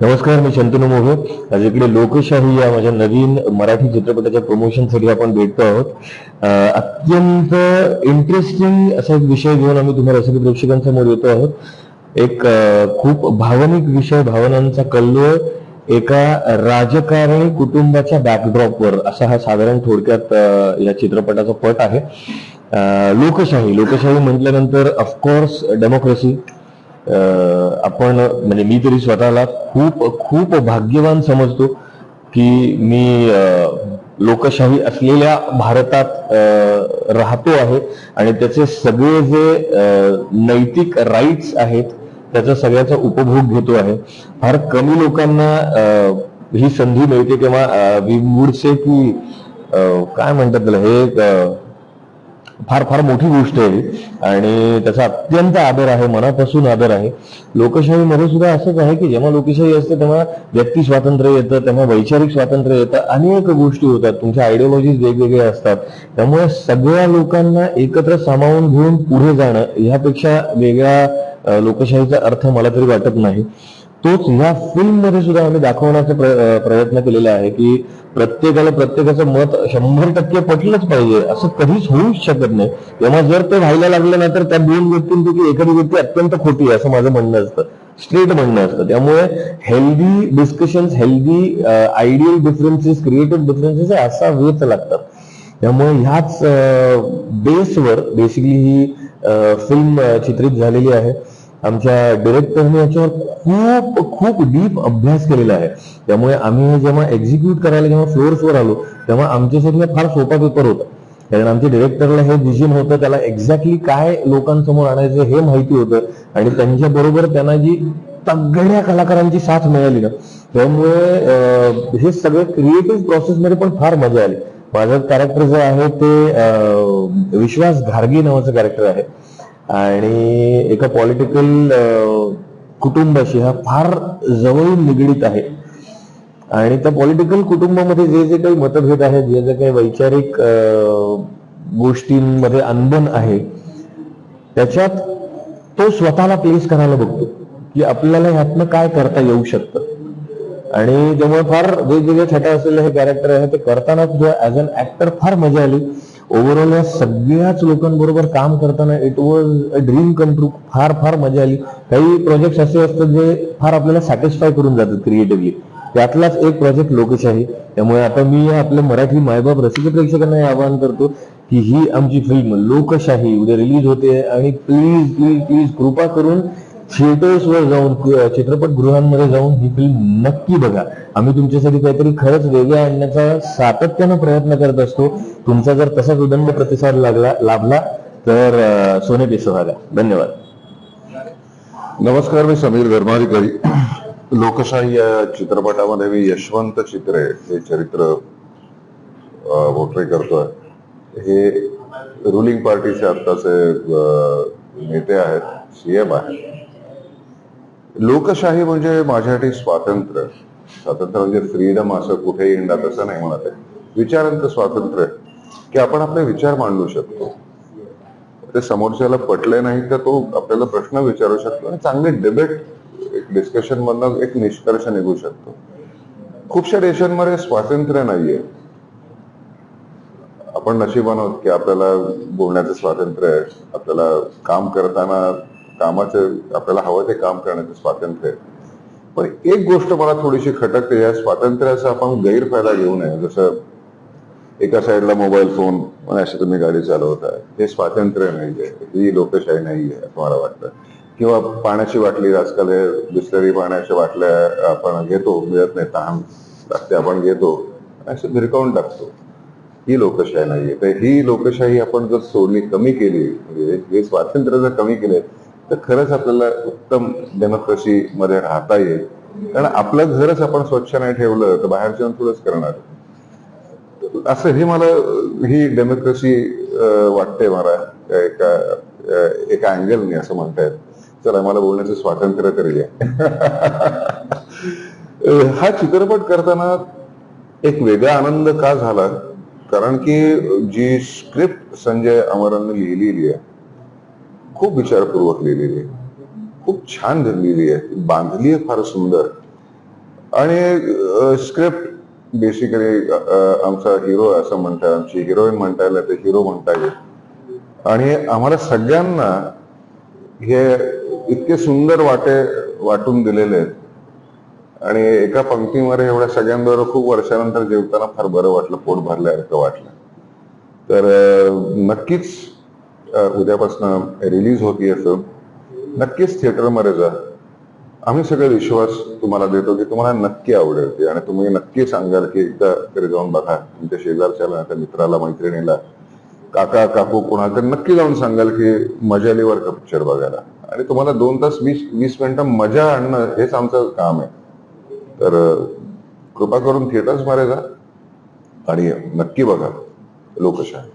नमस्कार मी शंतनू मोघे. आज इकडे लोकशाही या माझ्या नवीन मराठी चित्रपटाच्या प्रमोशनसाठी आपण भेटतो आहोत. अत्यंत इंटरेस्टिंग असा एक विषय घेऊन आम्ही तुम्हाला रसिक प्रेक्षकांसमोर येतो आहोत. एक खूप भावनिक विषय भावनांचा कल्लोळ एका राजकारणी कुटुंबाच्या बॅकड्रॉपवर असा हा साधारण थोडक्यात या चित्रपटाचा पट आहे. लोकशाही. लोकशाही म्हटल्यानंतर ऑफकोर्स डेमोक्रेसी आपण म्हणजे मी तरी स्वतःला खूप खूप भाग्यवान समजतो की मी लोकशाही असलेल्या भारतात राहतो आहे आणि त्याचे सगळे जे नैतिक राईट्स आहेत त्याचा सगळ्याचा उपभोग घेतो आहे. फार कमी लोकांना ही संधी मिळते किंवा वी वुड से की काय म्हणतात त्याला हे एक फार फार मोठी गोष्ट आहे. आणि त्याचा अत्यंत आदर आहे मनापासून आदर आहे. लोकशाहीमध्ये सुद्धा असंच आहे की जेव्हा लोकशाही असते तेव्हा व्यक्ती स्वातंत्र्य येतं तेव्हा वैचारिक स्वातंत्र्य येतं. अनेक गोष्टी होतात. तुमच्या आयडिओलॉजीज वेगवेगळ्या असतात. त्यामुळे सगळ्या लोकांना एकत्र सामावून घेऊन पुढे जाणं ह्यापेक्षा वेगळा लोकशाहीचा अर्थ मला तरी वाटत नाही. तोच ह्या फिल्ममध्ये सुद्धा आम्ही दाखवण्याचा प्रयत्न केलेला आहे की प्रत्येकाला प्रत्येकाचं मत शंभर टक्के पटलंच पाहिजे असं कधीच होऊच शकत नाही. तेव्हा जर ते व्हायला लागलं ना तर त्या दोन व्यक्तींपैकी एखादी व्यक्ती अत्यंत खोटी आहे असं माझं म्हणणं असतं. स्ट्रेट म्हणणं असतं. त्यामुळे healthy discussions healthy ideal differences creative differences असा वेच लागतात. त्यामुळे ह्याच बेसवर बेसिकली ही फिल्म चित्रित झालेली आहे. आमच्या डिरेक्टरने याच्यावर खूप खूप डीप अभ्यास केलेला आहे. त्यामुळे आम्ही जेव्हा एक्झिक्यूट करायला जेव्हा फ्लोअर्सवर आलो तेव्हा आमच्यासाठी फार सोपा पेपर होता. कारण आमच्या डिरेक्टरला हे विजन होतं त्याला एक्झॅक्टली काय लोकांसमोर आणायचं हे माहिती होतं. आणि त्यांच्या बरोबर त्यांना जी तगड्या कलाकारांची साथ मिळाली ना त्यामुळे हे सगळं क्रिएटिव्ह प्रोसेसमध्ये पण फार मजा आली. माझं कॅरेक्टर जे आहे ते विश्वास घारगी नावाचं कॅरेक्टर आहे. आणि एका पॉलिटिकल कुटुंबाशी हा फार जवळून निगडीत आहे. आणि त्या पॉलिटिकल कुटुंबामध्ये जे जे काही मतभेद आहेत जे जे काही वैचारिक गोष्टींमध्ये अनबन आहे त्याच्यात तो स्वतःला प्लेस करायला बघतो की आपल्याला ह्यातनं काय करता येऊ शकतं. आणि त्यामुळे फार वेगवेगळ्या छटा असलेलं हे कॅरेक्टर आहे ते करताना ऍज अन ऍक्टर फार मजा आली. ओव्हरऑल या सगळ्याच लोकांबरोबर काम करताना it was a dream come true फार फार मजा आली. काही प्रोजेक्ट असे असतात जे फार आपल्याला सॅटिस्फाय करून जातात क्रिएटिव्हली त्यातलाच एक प्रोजेक्ट लोकशाही त्यामुळे आता मी आपल्या मराठी मायबाप रसिक प्रेक्षकांना हे आवाहन करतो की ही आमची फिल्म लोकशाही उद्या रिलीज होते आणि प्लीज प्लीज प्लीज कृपा करून थिएटर्सवर जाऊन चित्रपटगृहांमध्ये जाऊन ही फिल्म नक्की बघा. आम्ही तुमच्यासाठी काहीतरी खरंच वेगळं आणण्याचा सातत्यानं प्रयत्न करत असतो. तुमचा जर तसाच उदंड प्रतिसाद लागला लाभला तर सोने पेसो व्हायला धन्यवाद. नमस्कार मी समीर धर्माधिकारी लोकशाही या चित्रपटामध्ये मी यशवंत चित्रे हे चरित्र पोट्रे करतोय. हे रुलिंग पार्टीचे आत्ताचे नेते आहेत सीएम आहेत. लोकशाही म्हणजे माझ्यासाठी स्वातंत्र्य. स्वातंत्र्य म्हणजे फ्रीडम असं कुठेही येणार तसं नाही म्हणत आहे. विचारांचं स्वातंत्र्य की आपण आपले विचार मांडू शकतो. ते समोरच्याला पटले नाही तर तो आपल्याला प्रश्न विचारू शकतो आणि चांगले डिबेट एक डिस्कशन मधनं एक निष्कर्ष निघू शकतो. खूपशा देशांमध्ये स्वातंत्र्य नाहीये. आपण नशिबान आहोत की आपल्याला बोलण्याचं स्वातंत्र्य आहे. आपल्याला काम करताना कामाचं आपल्याला हवं ते काम करण्याचं स्वातंत्र्य. आहे पण एक गोष्ट मला थोडीशी खटकते या स्वातंत्र्याचा आपण गैरफायदा घेऊ नये. जसं एका साईडला मोबाईल फोन अशी तुम्ही गाडी चालवताय हे स्वातंत्र्य नाहीये. ही लोकशाही नाहीये असं मला वाटतं. किंवा पाण्याची बाटली आजकाल बिस्लरी पाण्याच्या बाटल्या आपण घेतो मिळत नाही तहान लागते आपण घेतो असं भिरकावून टाकतो. ही लोकशाही नाहीये. तर ही लोकशाही आपण जर सोडली कमी केली म्हणजे हे स्वातंत्र्य जर कमी केले तर खरंच आपल्याला उत्तम डेमोक्रेसी मध्ये राहता येईल. कारण आपलं घरच आपण स्वच्छ नाही ठेवलं तर बाहेरच्या जाऊन थोडंच करणार. असं हे मला ही डेमोक्रेसी वाटते मला एका एका अँगलने असं म्हणतायत चला मला बोलण्याचं स्वातंत्र्य तरी द्या. हा चित्रपट करताना एक वेगळा आनंद का झाला? कारण की जी स्क्रिप्ट संजय अमरांनी लिहिलेली आहे खूप विचारपूर्वक लिहिलेली आहे. खूप छान लिहिलेली आहे. बांधली आहे फार सुंदर. आणि स्क्रिप्ट बेसिकली आमचा हिरो असं म्हणतात. आमची हिरोईन म्हणता येईल ते हिरो म्हणता येईल. आणि आम्हाला सगळ्यांना हे इतके सुंदर वाटे वाटून दिलेले आहेत. आणि एका पंक्तीमध्ये एवढ्या सगळ्यांबरोबर खूप वर्षानंतर जेवताना फार बरं वाटलं पोट भरल्यासारखं वाटलं. तर नक्कीच उद्यापासून रिलीज होती असं नक्कीच थिएटरमध्ये जा. आम्ही सगळे विश्वास तुम्हाला देतो की तुम्हाला नक्की आवडेल ते. आणि तुम्ही नक्की सांगाल की एकदा तरी जाऊन बघा. तुमच्या शेजारच्याला त्या मित्राला मैत्रिणीला काका काकू कोणाला तर नक्की जाऊन सांगाल की मजा आली का पिक्चर बघायला. आणि तुम्हाला दोन तास वीस वीस मिनिटं मजा आणणं हेच आमचं काम आहे. तर कृपा करून थिएटर्स मारे जा. आणि नक्की बघा लोकशाही.